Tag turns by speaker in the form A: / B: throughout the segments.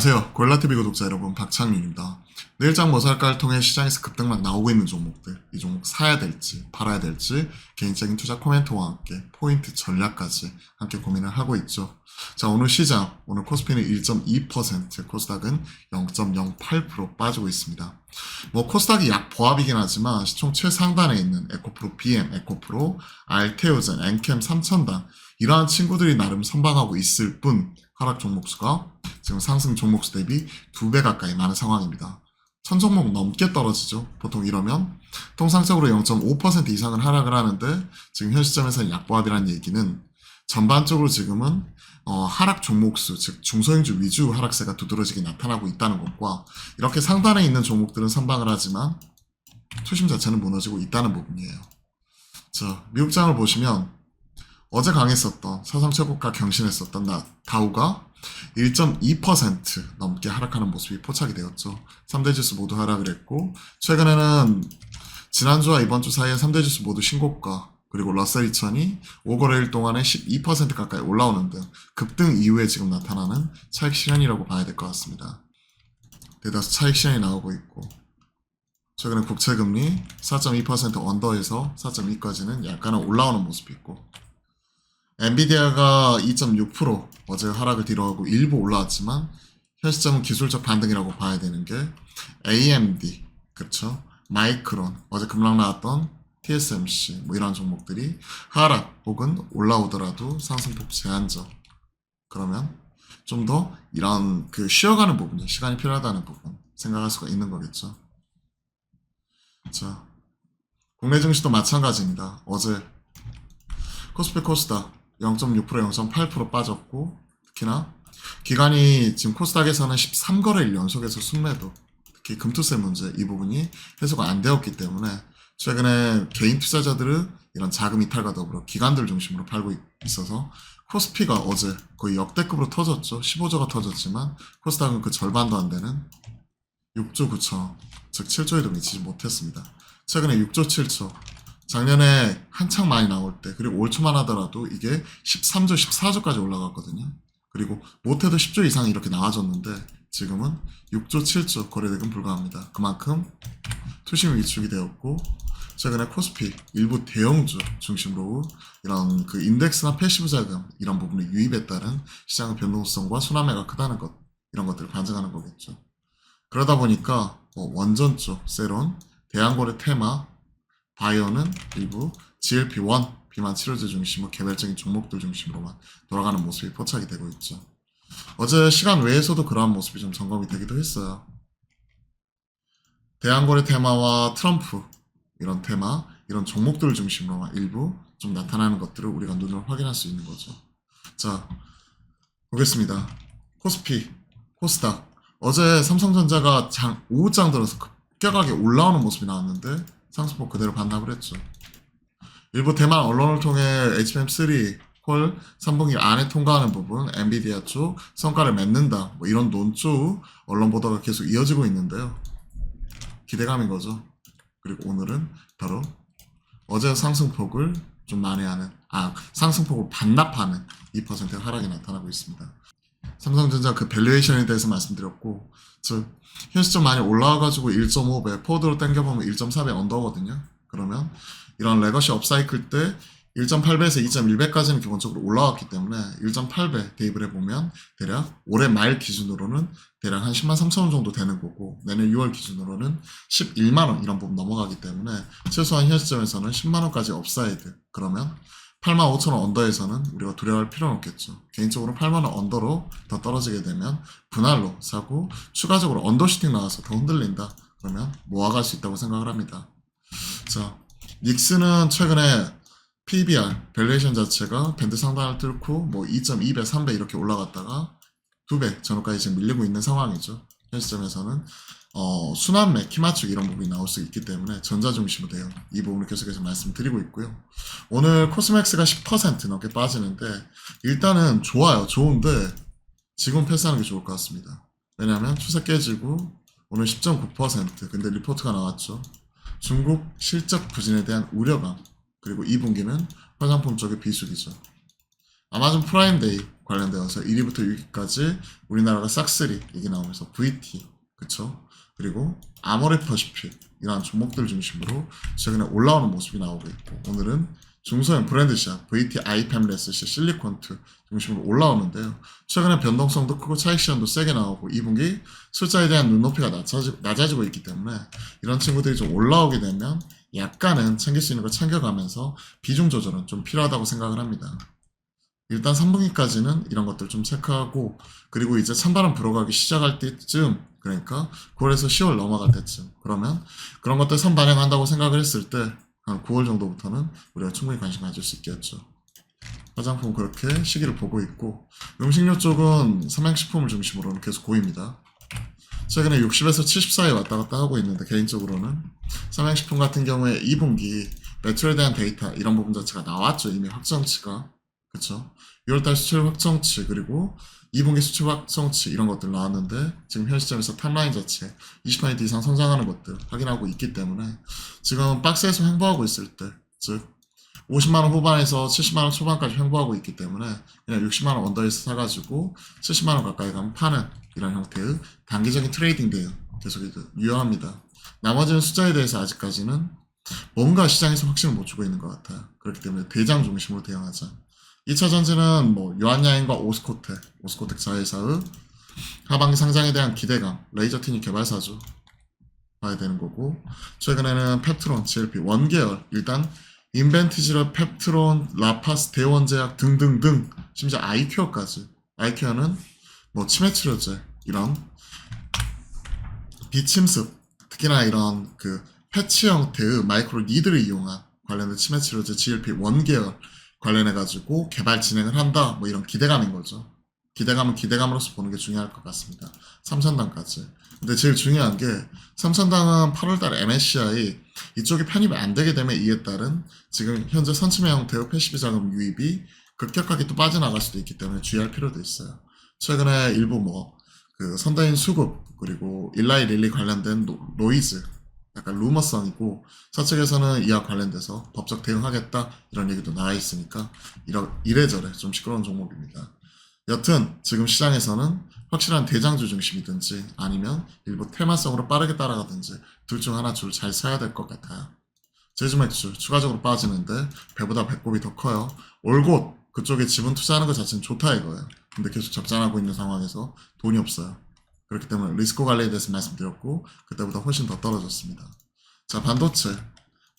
A: 안녕하세요. 골라TV 구독자 여러분, 박창윤입니다. 내일장 모살가를 통해 시장에서 급등락 나오고 있는 종목들, 이 종목 사야 될지, 팔아야 될지, 개인적인 투자 코멘트와 함께 포인트 전략까지 함께 고민을 하고 있죠. 자, 오늘 시장, 오늘 코스피는 1.2%, 코스닥은 0.08% 빠지고 있습니다. 뭐, 코스닥이 약 보합이긴 하지만 시총 최상단에 있는 에코프로 BM, 에코프로, 알테오젠, 엔캠 3000단, 이러한 친구들이 나름 선방하고 있을 뿐, 하락 종목 수가 지금 상승 종목 수 대비 두 배 가까이 많은 상황입니다. 천 종목 넘게 떨어지죠. 보통 이러면 통상적으로 0.5% 이상은 하락을 하는데 지금 현 시점에서는 약보합이라는 얘기는 전반적으로 지금은 어, 하락 종목수, 즉 중소형주 위주 하락세가 두드러지게 나타나고 있다는 것과 이렇게 상단에 있는 종목들은 선방을 하지만 투심 자체는 무너지고 있다는 부분이에요. 자, 미국 장을 보시면 어제 강했었던 사상 최고가 경신했었던 나, 다우가 1.2% 넘게 하락하는 모습이 포착이 되었죠. 3대 지수 모두 하락을 했고 최근에는 지난주와 이번 주 사이에 3대 지수 모두 신고가 그리고 러셀 2000이 5거래일 동안에 12% 가까이 올라오는 등 급등 이후에 지금 나타나는 차익 실현이라고 봐야 될 것 같습니다. 대다수 차익 실현이 나오고 있고 최근에 국채금리 4.2% 언더에서 4.2까지는 약간은 올라오는 모습이 있고 엔비디아가 2.6% 어제 하락을 뒤로하고 일부 올라왔지만 현 시점은 기술적 반등이라고 봐야 되는 게 AMD 그렇죠? 마이크론 어제 급락 나왔던 TSMC 뭐 이런 종목들이 하락 혹은 올라오더라도 상승폭 제한적. 그러면 좀 더 이런 그 쉬어가는 부분 시간이 필요하다는 부분 생각할 수가 있는 거겠죠. 자 국내 증시도 마찬가지입니다. 어제 코스피 코스닥 0.6% 0.8% 빠졌고 특히나 기간이 지금 코스닥에서는 13거래일 연속해서 순매도 특히 금투세 문제 이 부분이 해소가 안 되었기 때문에 최근에 개인 투자자들은 이런 자금 이탈과 더불어 기관들 중심으로 팔고 있- 있어서 코스피가 어제 거의 역대급으로 터졌죠. 15조가 터졌지만 코스닥은 그 절반도 안 되는 6조 9천 즉 7조에 도 미치지 못했습니다. 최근에 6조 7천 작년에 한창 많이 나올 때 그리고 올 초만 하더라도 이게 13조 14조까지 올라갔거든요. 그리고 못해도 10조 이상이 이렇게 나와줬는데 지금은 6조 7조 거래대금 불가합니다. 그만큼 투심이 위축이 되었고 최근에 코스피 일부 대형주 중심으로 이런 그 인덱스나 패시브 자금 이런 부분에 유입에 따른 시장의 변동성과 순환매가 크다는 것 이런 것들을 반증하는 거겠죠. 그러다 보니까 뭐 원전 쪽 세론 대한고래 테마 바이오는 일부 GLP-1 비만 치료제 중심으로 개별적인 종목들 중심으로만 돌아가는 모습이 포착이 되고 있죠. 어제 시간 외에서도 그러한 모습이 좀 점검이 되기도 했어요. 대한거래 테마와 트럼프 이런 테마 이런 종목들을 중심으로만 일부 좀 나타나는 것들을 우리가 눈으로 확인할 수 있는 거죠. 자 보겠습니다. 코스피, 코스닥 어제 삼성전자가 장 오후장 들어서 급격하게 올라오는 모습이 나왔는데 상승폭 그대로 반납을 했죠. 일부 대만 언론을 통해 HBM3 콜 3분기 안에 통과하는 부분, 엔비디아 쪽 성과를 맺는다, 뭐 이런 논조 언론 보도가 계속 이어지고 있는데요. 기대감인 거죠. 그리고 오늘은 바로 어제 상승폭을 좀 만회하는, 아, 상승폭을 반납하는 2% 하락이 나타나고 있습니다. 삼성전자 그 밸류에이션에 대해서 말씀드렸고, 즉, 현 시점 많이 올라와가지고 1.5배, 포드로 당겨보면 1.4배 언더거든요. 그러면 이런 레거시 업사이클 때 1.8배에서 2.1배까지는 기본적으로 올라왔기 때문에 1.8배 대입을 해보면 대략 올해 말 기준으로는 대략 한 10만 3천 원 정도 되는 거고 내년 6월 기준으로는 11만 원 이런 부분 넘어가기 때문에 최소한 현 시점에서는 10만 원까지 업사이드 그러면 8만 5천 원 언더에서는 우리가 두려워할 필요는 없겠죠. 개인적으로 8만 원 언더로 더 떨어지게 되면 분할로 사고 추가적으로 언더슈팅 나와서 더 흔들린다. 그러면 모아갈 수 있다고 생각을 합니다. 자, 닉스는 최근에 PBR, 밸류에이션 자체가 밴드 상단을 뚫고 뭐 2.2배, 3배 이렇게 올라갔다가 2배 전후까지 지금 밀리고 있는 상황이죠. 현 시점에서는 어, 순환 매, 키맞추기 이런 부분이 나올 수 있기 때문에 전자 중심으로 돼요. 이 부분을 계속해서 말씀드리고 있고요. 오늘 코스맥스가 10% 넘게 빠지는데 일단은 좋아요. 좋은데 지금 패스하는 게 좋을 것 같습니다. 왜냐하면 추세 깨지고 오늘 10.9% 근데 리포트가 나왔죠. 중국 실적 부진에 대한 우려감 그리고 2분기는 화장품 쪽의 비수기죠. 아마존 프라임데이 관련되어서 1위부터 6위까지 우리나라가 싹쓸이 얘기 나오면서 VT 그쵸? 그리고 아모레 퍼시픽 이러한 종목들 중심으로 최근에 올라오는 모습이 나오고 있고 오늘은 중소형 브랜드샷 VT 아이팸레스샷 실리콘트 중심으로 올라오는데요. 최근에 변동성도 크고 차익 시간도 세게 나오고 2분기 숫자에 대한 눈높이가 낮아지, 낮아지고 있기 때문에 이런 친구들이 좀 올라오게 되면 약간은 챙길 수 있는 걸 챙겨가면서 비중 조절은 좀 필요하다고 생각을 합니다. 일단 3분기까지는 이런 것들 좀 체크하고 그리고 이제 찬바람 불어가기 시작할 때쯤 그러니까 9월에서 10월 넘어갈 때쯤 그러면 그런 것들 선반영한다고 생각을 했을 때 한 9월 정도부터는 우리가 충분히 관심 가질 수 있겠죠. 화장품 그렇게 시기를 보고 있고 음식료 쪽은 삼양식품을 중심으로는 계속 고입니다. 최근에 60에서 70 사이 왔다 갔다 하고 있는데 개인적으로는 삼양식품 같은 경우에 2분기 매출에 대한 데이터 이런 부분 자체가 나왔죠 이미 확정치가 그쵸 6월달 수출 확정치 그리고 2분기 수출 확정치 이런 것들 나왔는데 지금 현 시점에서 탑라인 자체 20% 이상 성장하는 것들 확인하고 있기 때문에 지금 박스에서 횡보하고 있을 때 즉 50만원 후반에서 70만원 초반까지 횡보하고 있기 때문에 그냥 60만원 언더에서 사가지고 70만원 가까이 가면 파는 이런 형태의 단기적인 트레이딩 대응 계속 유효합니다. 나머지는 숫자에 대해서 아직까지는 뭔가 시장에서 확신을 못 주고 있는 것 같아요. 그렇기 때문에 대장 중심으로 대응하자. 2차 전지는 뭐 유한야행과 오스코텍, 오스코텍 자회사의 하반기 상장에 대한 기대감, 레이저티니 개발사죠. 봐야 되는 거고 최근에는 펩트론, GLP 원계열 일단 인벤티지러, 펩트론, 라파스, 대원제약 등등등 심지어 아이큐어까지 아이큐어는 뭐 치매 치료제 이런 비침습 특히나 이런 그 패치 형태의 마이크로 니드를 이용한 관련된 치매 치료제 GLP 원계열 관련해 가지고 개발 진행을 한다 뭐 이런 기대감인 거죠. 기대감은 기대감으로서 보는 게 중요할 것 같습니다. 삼천당까지. 근데 제일 중요한 게 삼천당은 8월달 MSCI 이쪽이 편입이 안 되게 되면 이에 따른 지금 현재 선침해 형태의 패시브 자금 유입이 급격하게 또 빠져나갈 수도 있기 때문에 주의할 필요도 있어요. 최근에 일부 뭐 그 선다인 수급 그리고 일라이 릴리 관련된 노, 노이즈 약간 루머성이고 서측에서는 이와 관련돼서 법적 대응하겠다 이런 얘기도 나와 있으니까 이러, 이래저래 좀 시끄러운 종목입니다. 여튼 지금 시장에서는 확실한 대장주 중심이든지 아니면 일부 테마성으로 빠르게 따라가든지 둘 중 하나 줄 잘 사야 될 것 같아요. 제주 맥주 추가적으로 빠지는데 배보다 배꼽이 더 커요. 올곧 그쪽에 지분 투자하는 것 자체는 좋다 이거예요. 근데 계속 적장하고 있는 상황에서 돈이 없어요. 그렇기 때문에 리스크 관리에 대해서 말씀드렸고 그때보다 훨씬 더 떨어졌습니다. 자 반도체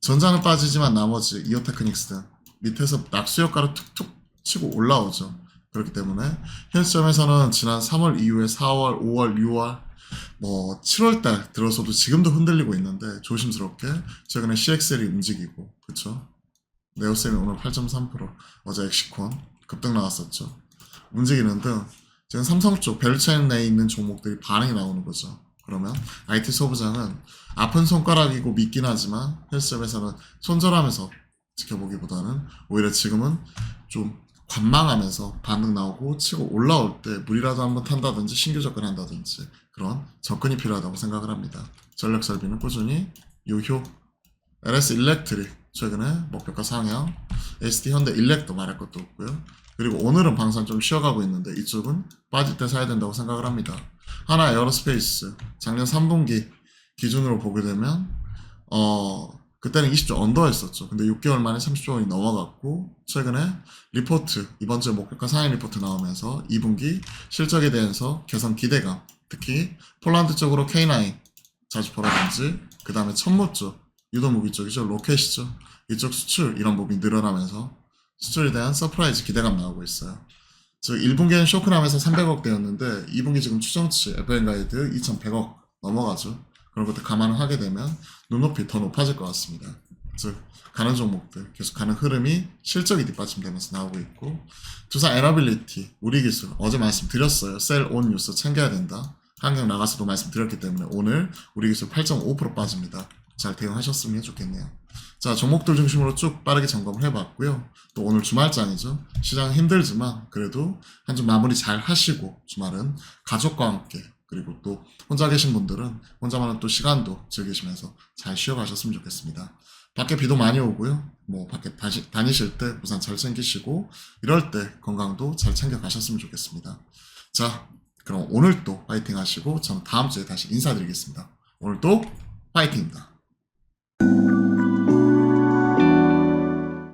A: 전자는 빠지지만 나머지 이오테크닉스 등 밑에서 낙수 효과로 툭툭 치고 올라오죠. 그렇기 때문에 현 시점에서는 지난 3월 이후에 4월, 5월, 6월, 뭐 7월 달 들어서도 지금도 흔들리고 있는데 조심스럽게 최근에 CXL이 움직이고 그쵸? 네오셈이 오늘 8.3% 어제 엑시콘 급등 나왔었죠. 움직이는 등 지금 삼성 쪽 밸류체인 내에 있는 종목들이 반응이 나오는 거죠. 그러면 IT 소부장은 아픈 손가락이고 믿긴 하지만 현 시점에서는 손절하면서 지켜보기보다는 오히려 지금은 좀 관망하면서 반응 나오고 치고 올라올 때 물이라도 한번 탄다든지 신규 접근한다든지 그런 접근이 필요하다고 생각을 합니다. 전력 설비는 꾸준히 유효 LS 일렉트릭 최근에 목표가 상향 SD 현대 일렉도 말할 것도 없고요. 그리고 오늘은 방산 좀 쉬어가고 있는데 이쪽은 빠질 때 사야 된다고 생각을 합니다. 하나 에어로스페이스 작년 3분기 기준으로 보게 되면 어 그때는 20조 언더였었죠. 근데 6개월 만에 30조 원이 넘어갔고 최근에 리포트 이번 주에 목표가 상향 리포트 나오면서 2분기 실적에 대해서 개선 기대감 특히 폴란드 쪽으로 K9 자주포라든지 그 다음에 천모 쪽 유도무기 쪽이죠 로켓이죠 이쪽 수출 이런 부분이 늘어나면서 수출에 대한 서프라이즈 기대감 나오고 있어요. 즉 1분기에는 쇼크남에서 300억 대였는데 2분기 지금 추정치 FN 가이드 2,100억 넘어가죠. 그런 것들 감안을 하게 되면 눈높이 더 높아질 것 같습니다. 즉 가는 종목들 계속 가는 흐름이 실적이 뒷받침되면서 나오고 있고 두산 에너빌리티 우리 기술 어제 말씀드렸어요. 셀 온 뉴스 챙겨야 된다. 한강 나가서도 말씀드렸기 때문에 오늘 우리 기술 8.5% 빠집니다. 잘 대응하셨으면 좋겠네요. 자, 종목들 중심으로 쭉 빠르게 점검을 해봤고요. 또 오늘 주말장이죠. 시장 힘들지만 그래도 한 주 마무리 잘 하시고 주말은 가족과 함께 그리고 또 혼자 계신 분들은 혼자만의 또 시간도 즐기시면서 잘 쉬어가셨으면 좋겠습니다. 밖에 비도 많이 오고요. 뭐 밖에 다시, 다니실 때 우산 잘 챙기시고 이럴 때 건강도 잘 챙겨 가셨으면 좋겠습니다. 자, 그럼 오늘도 파이팅 하시고 저는 다음 주에 다시 인사드리겠습니다. 오늘도 파이팅입니다. thank you